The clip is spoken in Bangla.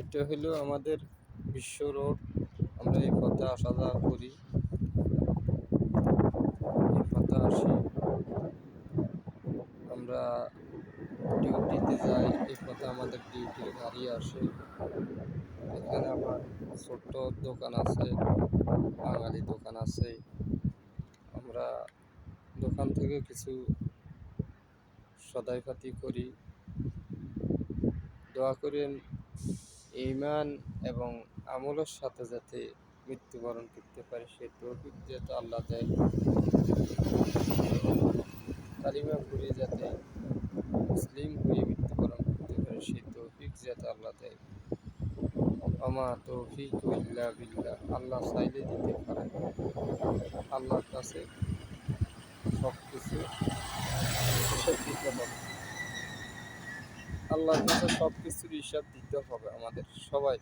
এটা হলো আমাদের বিশ্ব রোড। আমরা এই পথে আসা যাওয়া করি। এই পথে আসি। আমরা ডিউটিতে যাই। এই পথে আমাদের ডিউটির গাড়ি আসে। এখানে আমার ছোট্ট দোকান আছে। বাঙালি দোকান আছে। আমরা দোকান থেকে কিছু সদাইপাতি করি। দোয়া করেন ইমান এবং আমলের সাথে যাতে মৃত্যুবরণ করতে পারে সে তৌফিক যাতে আল্লাহ দেয়। কালিমা পড়ে যাতে মুসলিম হয়ে মৃত্যুবরণ করতে পারে সে তৌফিক যাতে আল্লাহ দেয়। আমা তৌফিক ইল্লা বিল্লা আল্লাহ চাইলে দিতে পারে আল্লাহর কাছে সব কিছু আল্লাহর কাছে সব কিছুর হিসাব দিতে হবে আমাদের সবাই।